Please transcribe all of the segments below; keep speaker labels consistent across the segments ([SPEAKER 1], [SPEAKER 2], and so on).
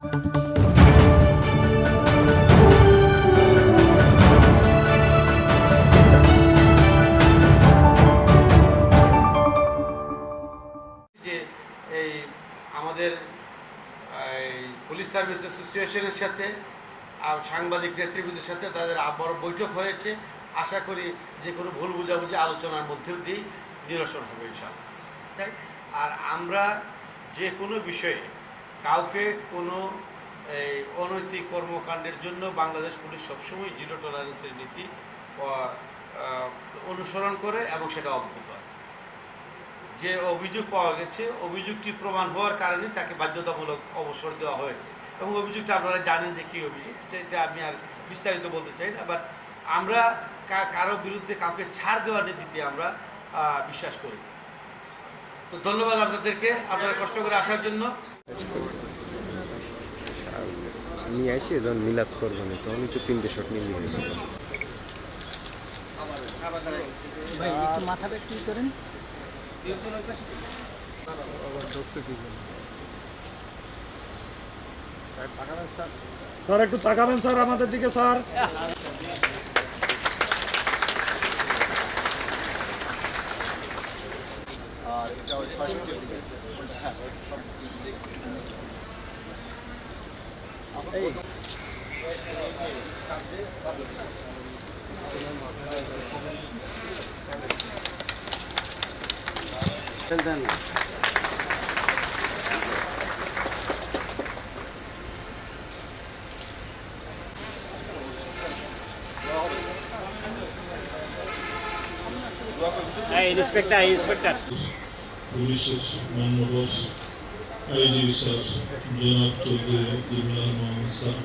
[SPEAKER 1] যে এই আমাদের পুলিশ সার্ভিস অ্যাসোসিয়েশনের সাথে আর সাংবাদিক নেতৃবৃন্দের সাথে তাদের বড় বৈঠক হয়েছে আশা করি যে কোনো ভুল বুঝাবুঝি আলোচনার মধ্যে দিয়েই নিরসন হবে ইনশাল্লাহ? আর আমরা যে কোনো বিষয়ে কাউকে কোনো, এই, অনৈতিক কর্মকাণ্ডের জন্য বাংলাদেশ পুলিশ সবসময় জিরো টলারেন্সের নীতি অনুসরণ করে এবং সেটা অব্যাহত আছে। যে অভিযোগ পাওয়া গেছে, অভিযোগটি প্রমাণ হওয়ার কারণে তাকে বাধ্যতামূলক অবসর দেওয়া হয়েছে। এবং অভিযোগটা আপনারা জানেন যে কী অভিযোগ, সেটা আমি আর বিস্তারিত বলতে চাই না বাট আমরা কারও বিরুদ্ধে কাউকে ছাড় দেওয়ার নীতিতে আমরা বিশ্বাস করি তো ধন্যবাদ আপনাদেরকে, আপনারা কষ্ট করে আসার জন্য।
[SPEAKER 2] নিয়ে আসি যখন মিলাদ করব না তখনই তো তিনটে শট মিলিয়ে নেব
[SPEAKER 3] ভাই মাথাটা একটু করেন।
[SPEAKER 4] স্যার একটু তাকাবেন স্যার আমাদের দিকে স্যার।
[SPEAKER 3] వెళ్తాను
[SPEAKER 5] Hey, inspector, inspector. স্যার জনাব চৌধুরী ইমরান মোহাম্মদ স্যার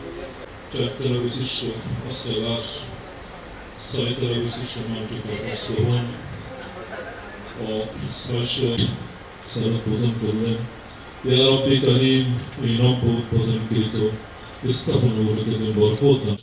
[SPEAKER 5] চারতলা বিশিষ্ট আসেলার ছয়তলা বিশিষ্ট মাল্টিপ্লার সোহন ও ছয়শ স্যার প্রদান করলেন ইয়া রব্বি করিম এই নব্য উৎপাদনকৃত স্থাপনাগুলিকে তুমি বরকত দান